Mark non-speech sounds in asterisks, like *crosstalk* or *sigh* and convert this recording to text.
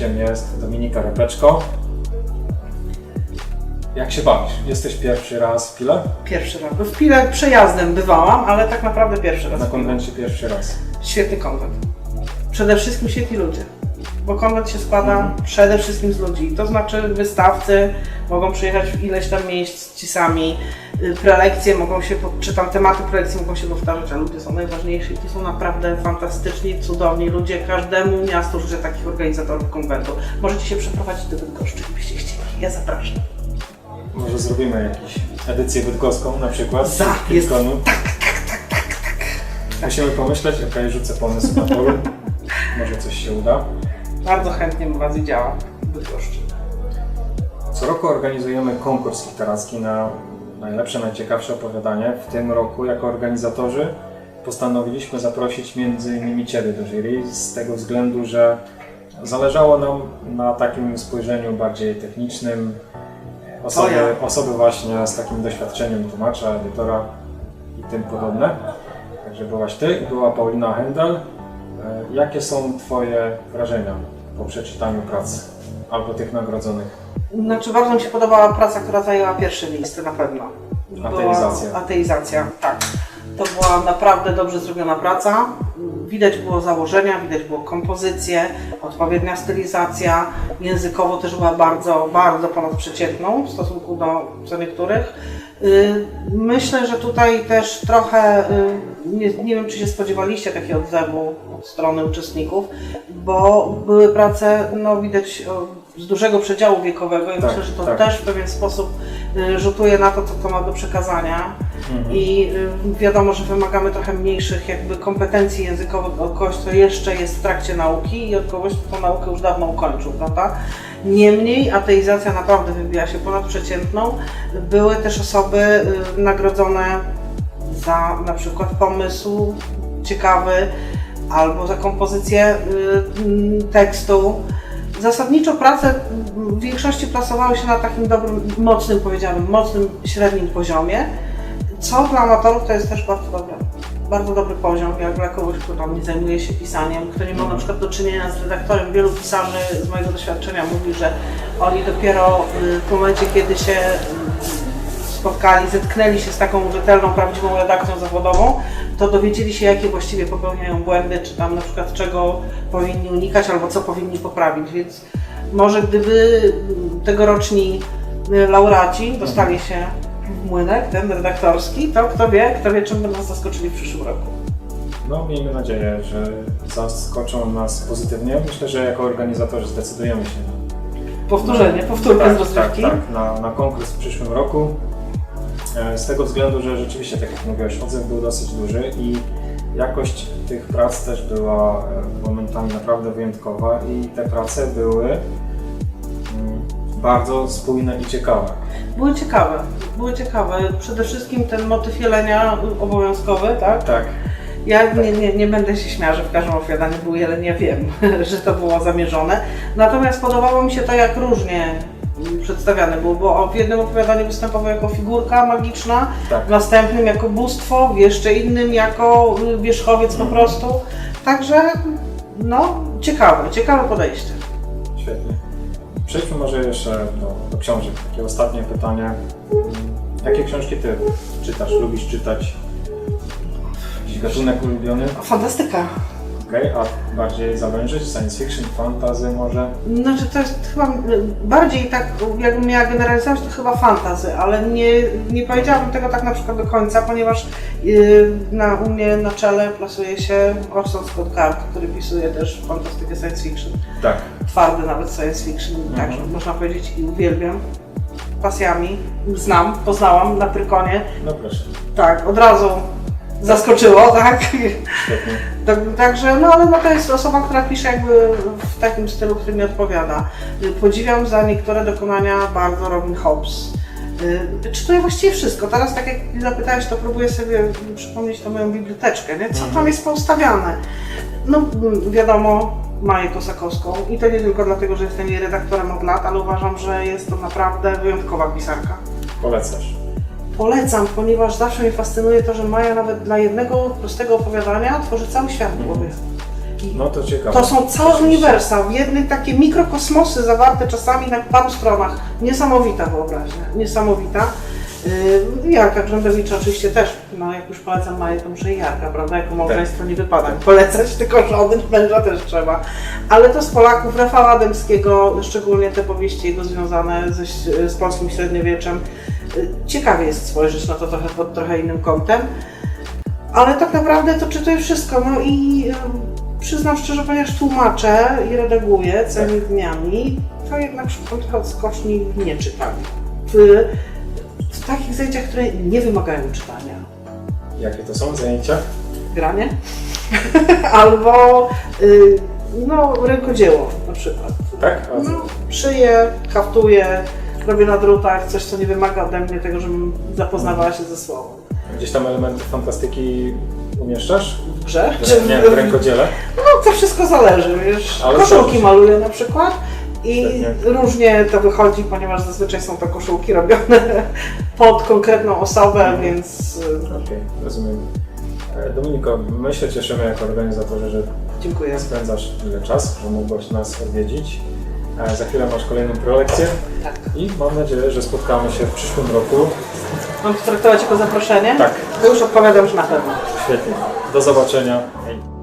gościem jest Dominika Repeczko. Jak się bawisz? Jesteś pierwszy raz w Pile? Pierwszy raz. W Pile przejazdem bywałam, ale tak naprawdę pierwszy raz. Na konwencie pierwszy raz. Świetny konwent. Przede wszystkim świetni ludzie. Bo konwent się składa przede wszystkim z ludzi. To znaczy wystawcy mogą przyjechać w ileś tam miejsc ci sami. y, Prelekcje mogą się, po- czy tam tematy prelekcji mogą się powtarzać, a ludzie są najważniejsi. To są naprawdę fantastyczni, cudowni ludzie. Każdemu miastu życzę takich organizatorów konwentu. Możecie się przeprowadzić do Bydgoszczy, gdybyście chcieli. Ja zapraszam. Może zrobimy jakąś edycję bydgoską na przykład? Za, jest- Kilkonu. Musimy pomyśleć, okej, rzucę pomysł na polu. Może coś się uda. Bardzo chętnie bym Was widziała w Bydgoszczy. Co roku organizujemy konkurs literacki na najlepsze, najciekawsze opowiadanie. W tym roku jako organizatorzy postanowiliśmy zaprosić między innymi Ciebie do jury z tego względu, że zależało nam na takim spojrzeniu bardziej technicznym. Osoby, ja. osoby właśnie z takim doświadczeniem tłumacza, edytora i tym podobne. Także byłaś Ty i była Paulina Händel. E, Jakie są Twoje wrażenia po przeczytaniu prac albo tych nagrodzonych? Znaczy bardzo mi się podobała praca, która zajęła pierwsze miejsce na pewno. Była- Ateizacja. Ateizacja, tak. To była naprawdę dobrze zrobiona praca. Widać było założenia, widać było kompozycję, odpowiednia stylizacja. Językowo też była bardzo, bardzo ponadprzeciętną w stosunku do co niektórych. Y, Myślę, że tutaj też trochę, y, nie, nie wiem czy się spodziewaliście takiego odzewu od strony uczestników, bo były prace, no widać z dużego przedziału wiekowego i Tak, myślę, że to tak. też w pewien sposób y, rzutuje na to, co to ma do przekazania. Mhm. I y, wiadomo, że wymagamy trochę mniejszych jakby kompetencji językowych od kogoś, kto jeszcze jest w trakcie nauki i od kogoś, kto naukę już dawno ukończył, prawda? Niemniej ateizacja naprawdę wybija się ponad przeciętną. Były też osoby y, nagrodzone za na przykład pomysł ciekawy albo za kompozycję y, tekstu. Zasadniczo prace w większości plasowały się na takim dobrym, mocnym, powiedziałabym, mocnym, średnim poziomie, co dla amatorów to jest też bardzo dobre. Bardzo dobry poziom, jak dla kogoś, kto tam nie zajmuje się pisaniem, kto nie ma na przykład do czynienia z redaktorem. Wielu pisarzy z mojego doświadczenia mówi, że oni dopiero y, w momencie, kiedy się y, spotkali, zetknęli się z taką rzetelną, prawdziwą redakcją zawodową, to dowiedzieli się, jakie właściwie popełniają błędy, czy tam na przykład czego powinni unikać, albo co powinni poprawić. Więc może gdyby mm, tegoroczni y, laureaci dostali się młynek, ten redaktorski, to kto wie, kto wie, czym by nas zaskoczyli w przyszłym roku. No, miejmy nadzieję, że zaskoczą nas pozytywnie. Myślę, że jako organizatorzy zdecydujemy się na, Powtórzenie, powtórka tak, z rozrywki. Tak, tak, na, na konkurs w przyszłym roku. E, Z tego względu, że rzeczywiście, tak jak mówiłeś, odzew był dosyć duży i jakość tych prac też była e, momentami naprawdę wyjątkowa i te prace były bardzo spójne i ciekawe. Były ciekawe, były ciekawe. Przede wszystkim ten motyw jelenia obowiązkowy, tak? Tak, Ja nie, nie, nie będę się śmiała, że w każdym opowiadaniu był jeleń, ja wiem, *laughs* że to było zamierzone. Natomiast podobało mi się to, jak różnie mm, przedstawiane było, bo w jednym opowiadaniu występował jako figurka magiczna, tak. w następnym jako bóstwo, w jeszcze innym jako y, wierzchowiec po Mhm. prostu. Także, no, ciekawe, ciekawe podejście. Świetnie. Przejdźmy może jeszcze do, do książek. Takie ostatnie pytanie. Jakie książki Ty czytasz, lubisz czytać? Jakiś gatunek ulubiony? Fantastyka. Okej, a bardziej zawężyć? Science fiction, fantasy może? Znaczy to jest chyba bardziej tak, jakbym miała generalizować, to chyba fantazy, ale nie, nie powiedziałabym tego tak na przykład do końca, ponieważ y, na, u mnie na czele plasuje się Orson Scott Card, który pisuje też fantastykę science fiction, Tak. twardy nawet science fiction, Mhm. także można powiedzieć i uwielbiam. Pasjami, znam, poznałam na Prykonie, No proszę. tak, od razu zaskoczyło, tak? Świetnie. Tak, Także, no ale no to jest osoba, która pisze jakby w takim stylu, który mi odpowiada. Podziwiam za niektóre dokonania bardzo Robin Hobbs. Y, Czytuję właściwie wszystko. Teraz tak jak zapytałeś, to próbuję sobie przypomnieć tą moją biblioteczkę, nie? co tam jest poustawiane. No mm, wiadomo, Maję Kosakowską i to nie tylko dlatego, że jestem jej redaktorem od lat, ale uważam, że jest to naprawdę wyjątkowa pisarka. Polecasz. Polecam, ponieważ zawsze mnie fascynuje to, że Maja nawet dla jednego prostego opowiadania tworzy cały świat w głowie. No to ciekawe. to są całe uniwersa, w jednych takie mikrokosmosy zawarte czasami na paru stronach. Niesamowita wyobraźnia, niesamowita. Yy, Jarka Grzędowicza oczywiście też, no jak już polecam Maję, to muszę i Jarka, prawda? Jako małżeństwo nie wypada polecać, tylko żony, męża też trzeba. Ale to z Polaków, Rafała Dębskiego, szczególnie te powieści jego związane ze, z polskim średniowieczem. Ciekawie jest spojrzeć na to trochę pod trochę innym kątem. Ale tak naprawdę to czytuję wszystko. No i przyznam szczerze, ponieważ tłumaczę i redaguję całymi dniami, to jednak szukam trochę odskoczni w nieczytaniu. W, w takich zajęciach, które nie wymagają czytania. Jakie to są zajęcia? Granie *laughs* albo y, no, rękodzieło na przykład. Tak? No, szyję, haftuję, robię na drutach coś, co nie wymaga ode mnie tego, żebym zapoznawała się ze słowem. Gdzieś tam elementy fantastyki umieszczasz? W grze? W, nie, w rękodziele? No to wszystko zależy, wiesz. Ale koszulki dobrze. maluję na przykład i Świetnie. różnie to wychodzi, ponieważ zazwyczaj są to koszulki robione *laughs* pod konkretną osobę, Mhm. więc y, Okej, rozumiem. E, Dominiko, my się cieszymy jako organizatorzy, że dziękuję. spędzasz tyle czas, że mogłaś nas odwiedzić. E, Za chwilę masz kolejną prelekcję Tak. i mam nadzieję, że spotkamy się w przyszłym roku. Mam potraktować jako zaproszenie? Tak. To już odpowiadam, że na pewno. Świetnie. Do zobaczenia. Hej.